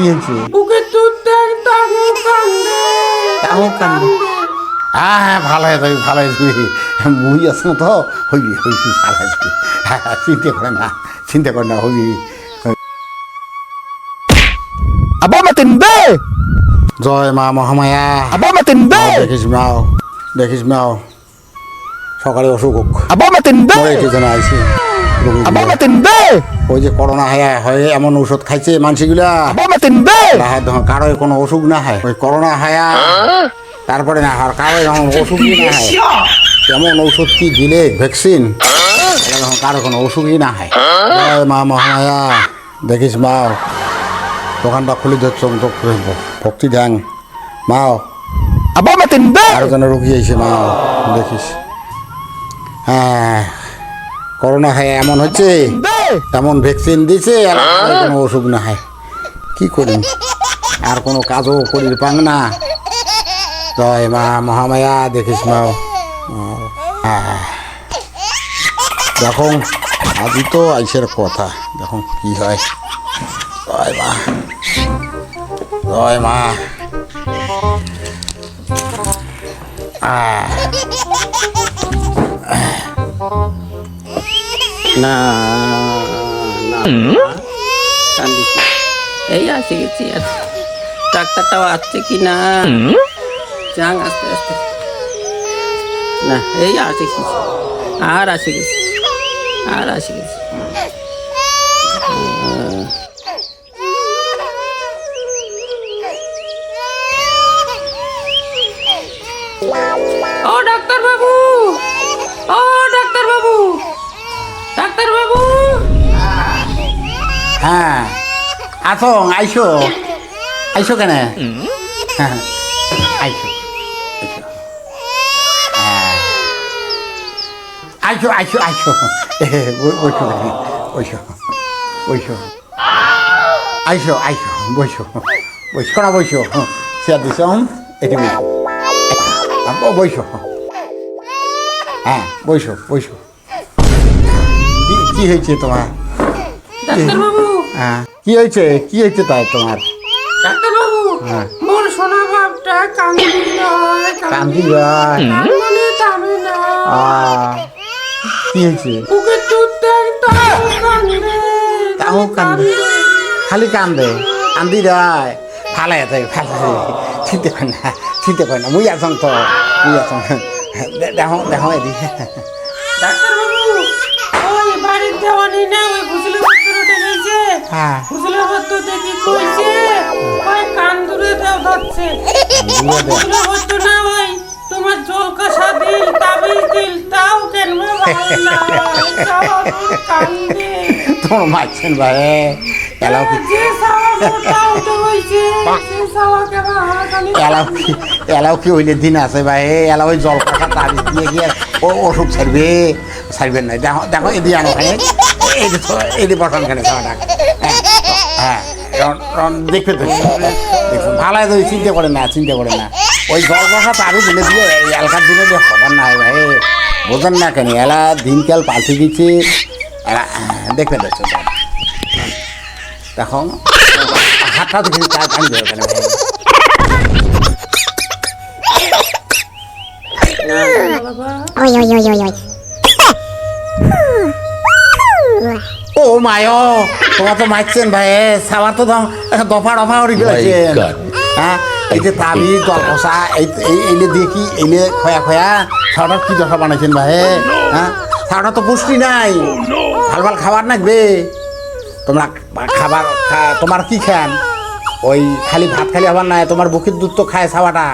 কি হয়েছে বুকের দুধ দেয় তাগো কান্দে। হ্যাঁ হ্যাঁ ভালো হয়ে যাবি ভালো হয়ে যাবি মুই আছে না তো? হইবি হইবি ভালো হয়ে যাবি হ্যাঁ হ্যাঁ, চিন্তা করে না চিন্তা করে না হইবি Aba matindi! জয় মা মহামায়া। Aba matindi! দেখিস মাও দেখিস মাও। সকালে অসুখ হোক। Aba matindi! মরে কি যেন আইসি। ওই যে করোনা হয়ে হয়ে এমন ওষুধ খাইছে মানুষগুলা। matindi! লাহায় কারও কোনো অসুখ না হয়। ওই করোনা হায়া তারপরে না আর কারও যখন অসুখই না হয়। এমন ঔষধ কি দিলে? ভ্যাকসিন? যখন কারও কোনো অসুখই না হয়। মা মহামায়া দেখিস মাও দোকানটা খুলে দিচ্ছ তোকে ভক্তি ধ্যান। মাও Aba matindi! আরও যেন রুগী আইছে মাও দেখিস। হ্যাঁ। করোনা হয় এমন হচ্ছে? তেমন ভ্যাকসিন দিছে আর কোনো অসুখ না হয়। কি করি? আর কোনো কাজও করি পাং না। জয় মা মহামায়া দেখিস হ্যাঁ দেখো আজই তো আইসের কথা। দেখো কি হয়। জয় মা। জয় মা। আহ। না না কান্দিস না। এই আসে গেছি ডাক্তারটাও আসছে কি না? যাং আস্তে আস্তে। না এই আসে গেছি। আর আসে গেছি। আর আসে গেছি। হ্যাঁ। আসো আইসো। আইসো কেন? হ্যাঁ, আইসো। আইসো। হ্যাঁ। আইসো আইসো আইসো। এ, বই- বইসো বইসো বইসো আইসো আইসো বইসো বইসো না বইসো চেয়ার দিছ এটি বইসো আ, বইসো হ্যাঁ বইসো বইসো কি- হয়েছে তোমার? ডাক্তার বাবু হ্যাঁ। কি হয়েছে? কি হয়েছে তাই তোমার? ডাক্তার বাবু হ্যাঁ। মোর সোনা বাপটা কান্দি নয় কান্দি ভাই কান্দনে থামে না। কি হয়েছে? বুকে দুধ তাও কান্দে তাও কান্দে খালি কান্দে কান্দি রায় ফালাই ফালাই না চিন্তা কর না। মুই আছং তো মুই আছং। দেখো দেখো এদিকে। ডাক্তার বাবু ওই বাড়ির দেওয়ানি না ওই তোমার ভাই এলাও কি? এলাও কি হইলে দিন আছে ভাই এলাও ওই জল কাটা তাবিজ দিয়ে গিয়ে ও ওষুধ ছাড়বে, ছাড়বেন না। দেখো দেখো এদি আনো খানে এই বসান খানে খাওয়াটা? হ্যাঁ দেখবে তো দেখুন ভালো ওই চিন্তা করে না চিন্তা করে না। ওই জল কষা তারও দিলে এই এলাকার দিনে দিয়ে খবর না ভাই বোঝেন না কেন এলা দিনকাল পাল্টে দিচ্ছে দেখবে দেখছ দেখো হাতটা দেখে চার পানি দেবে কেন ভাই? oi, oi, oi. ও মায় তোমার তো মারছেন ভাই সাবার তো দফা দফা করে গেছেন হ্যাঁ এই যে তাবি জল এই এই- এইলে দিয়ে কি এইলে খয়া খয়া সাওটা কি দশা বানাইছেন ভাই হ্যাঁ সাওটা তো পুষ্টি নাই। ভালো ভালো খাবার নাকবে। তোমরা খাবার তোমার কি খান ওই খালি ভাত খালি আবার নাই তোমার বুকের দুধ তো খায় সাওয়াটা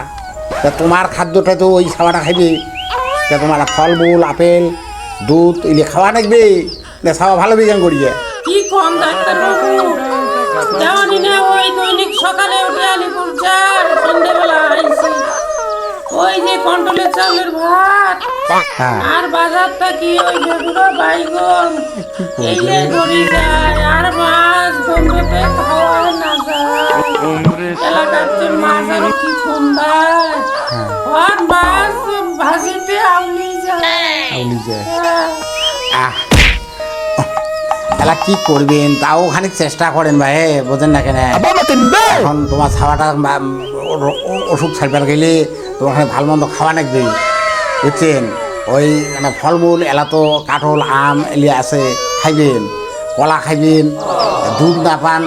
তা তোমার খাদ্যটা তো ওই সাওয়াটা খাইবে। তা তোমার ফলমূল আপেল দুধ এলে খাওয়া নাকবে। না ভালো বিজ্ঞান করিয়ে। কি কম ডাক্তার দেওয়ানি না ওই দৈনিক সকালে উঠে আলিপুর যায় সন্ধ্যেবেলা আইসি ওই যে কন্ট্রোলের চাউলের ভাত। হ্যাঁ। আর বাজারটা কি ওই বেগুড়া বাইগন এই যে ধরে যায় আর মাছ বন্ধুতে খাওয়া না যায়। এলাকার যে মাছ আর কি সুন্দর আর মাছ ভাজিতে আউলি যায়। আউলি যে হ্যাঁ। আহ। এলা কি করবেন? তাও খানিক চেষ্টা করেন ভাই বোঝেন না কেন? এখন তোমার ছাওয়াটা অসুখ ছাড়বার গেলে তোমার ওখানে ভালো মন্দ খাওয়া লাগবে। বুঝছেন? ওই মানে ফলমূল এলা তো কাঠল আম এলি আছে খাইবেন। কলা খাইবেন দুধ না পান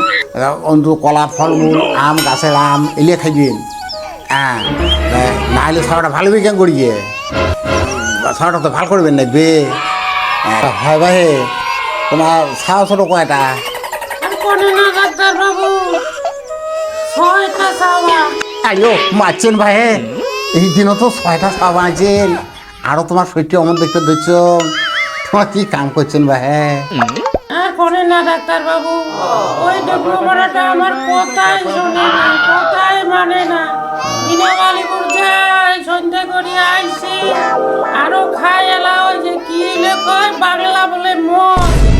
অন্তু কলা ফলমূল আম গাছের আম এলিয়ে খাইবেন। হ্যাঁ না হলে ছাওয়াটা ভালো বিজ্ঞান করিয়ে ছাওয়াটা তো ভালো করবেন না বে। হ্যাঁ, ভাই ভাই তোমার ছাওয়া ছোট কয়টা আইও মারছেন ভাই এই দিনও তো ছয়টা ছাওয়া বানাইছেন আরও তোমার শরীরটি অমন দেখতে দিচ্ছ তোমার কি কাম করছেন ভাই না ডাক্তার বাবু মানে আইসে আরও খায় এলা ওই যে কি বাংলা বলে খায়া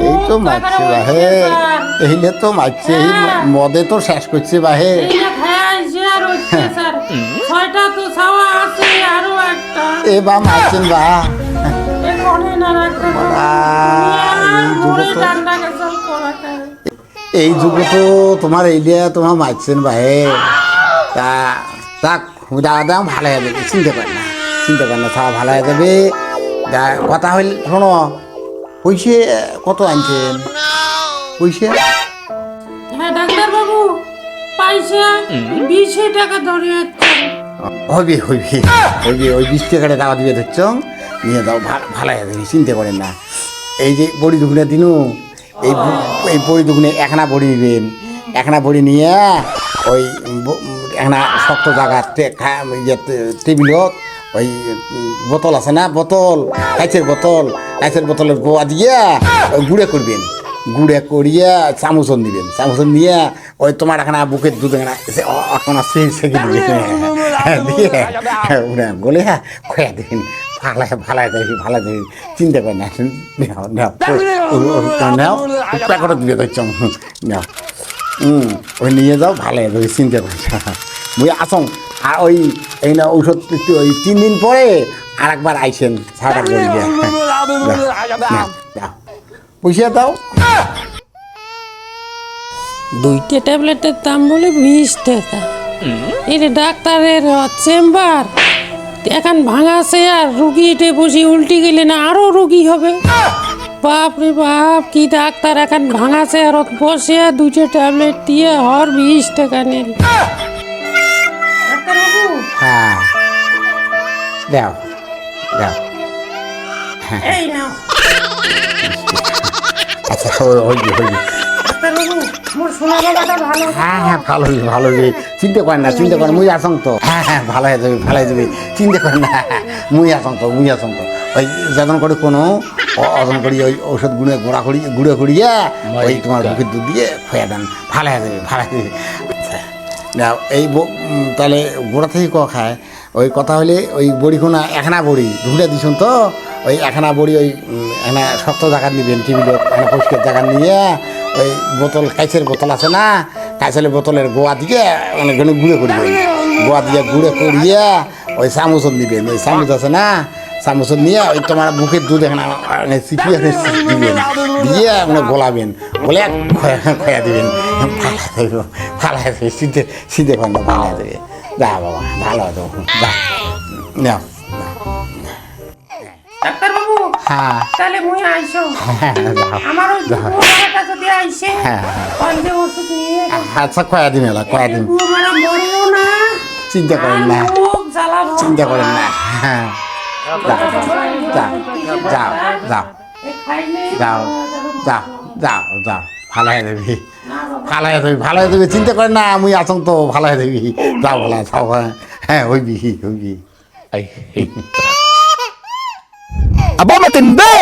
এই তো মারছে বাহে। এইলে তো মারছে এই মদে তো শেষ করছে বাহে। তো একটা। এ বা মারছেন বা। এই যুগে তো- তো তোমার এইলিয়া তোমার মারছেন ভাই তা তাক দাদা ভালো হয়ে যাবে চিনতে পার না চিনতে পার না তাও ভালো হয়ে যাবে। যা কথা হইল শোনো। পয়সে কত আনছেন? পয়সা হ্যাঁ ডাক্তার বাবু পয়সা বিশ টাকা ধরে যাচ্ছে। হইবে হইবে ওই বিশ টাকাটা দাওয়া দিয়ে ধরছ। নিয়ে দাও ভালো হয়ে চিনতে পারেন না। এই যে বড়ি দুগুনে দিনু এই এই বড়ি দুগুনে একনা বড়ি দিবেন। একনা বড়ি নিয়ে ওই একনা শক্ত জায়গা টেবিলত ওই বোতল আছে না বোতল কাঁচের বোতল। কাঁচের বোতলের গোয়া দিয়া ওই গুঁড়ে করবেন। গুঁড়ে করিয়া চামচন দিবেন। চামচন দিয়ে ওই তোমার এখানে বুকের দুধ এখানে এখন সেকে দিবে। হ্যাঁ, দিয়ে বলে হ্যাঁ খোয়া দিন ভালো ভালো দেখি ভালো দেখি চিন্তা করে না নাও নাও ও- ও- ও- নাও হুম ওই নিয়ে যাও ভালো দেখি চিন্তা করে মুই আসং আর ওই এই না ঔষধ ওই তিন দিন পরে আর একবার আইসেন সারা করে। পয়সা দাও দুইটা ট্যাবলেটের দাম বলে বিশ টাকা। এটা ডাক্তারের চেম্বার। এখন ভাঙাছে আর রুগী এটে বসে উল্টি গেলে না আরও রুগী হবে। বাপ রে বাপ কি ডাক্তার এখন ভাঙাছে আর ওত বসে আর দুটো ট্যাবলেট দিয়ে হর বিশ টাকা নিল হ্যাঁ। দাও দাও। এই নাও আচ্ছা বাবাটা ভালো। হ্যাঁ হ্যাঁ ভালো হইবে ভালো হইবে চিন্তা করেন না চিন্তা করেন মুই আসং তো। হ্যাঁ হ্যাঁ ভালো হয়ে যাবে ভালো হয়ে যাবে। চিন্তা করেন না মুই আসং তো মুই আসং তো। ওই যখন করে কোনো অজন করি ওই ওষুধ গুঁড়ে গোড়া করি গুঁড়ো করিয়া ওই তোমার বুকের দুধ দিয়ে খোয়া দেন। ভালো হয়ে যাবে ভালো হয়ে যাবে। আচ্ছা এই তাহলে গোড়া থেকে ক খায়? ওই কথা হলে ওই বড়ি বড়িখোনা একনা বড়ি ঢুকে দিছুন তো? ওই একনা বড়ি ওই একনা শক্ত জায়গা নিবেন টেবিলত একনা পরিষ্কার জায়গা নিয়ে ওই বোতল কাইচের বোতল আছে না? কাইচের বোতলের গোয়া দিয়ে অনেকখানি গুঁড়ে করবেন গোয়া দিয়ে গুঁড়ে করিয়ে ওই চামচন দিবেন ওই চামচ আছে না? চামচন নিয়ে ওই তোমার বুকের দুধ এখানে চিপিয়ে এখানে দিবেন। দিয়ে মানে গোলাবেন। গোলে খয়া দিবেন। ভালো দেবে ভালো দেবে শীতে শীতে খন্ড ভালো দেবে। যা বাবা ভালো দেবো যা। নাও। ডাক্তারবাবু হ্যাঁ। তাহলে মুই আইসো। হ্যাঁ আমার ওই বাবাটা যদি হ্যাঁ। অন্ধে ওষুধ নিয়ে আচ্ছা কয়া দিন এলা কয়া দিন। মানে মরবো না। চিন্তা করেন না। চিন্তা করেন না। হ্যাঁ। যাও যাও যাও যাও যাও যাও। যাও ভালো হয়ে যাবি। ভালো হয়ে যাবি ভালো হয়ে যাবি। চিন্তা করেন না মুই আসং তো ভালো হয়ে যাবি। যাও ভালো যাও হ্যাঁ হইবি হইবি। Aba matindi!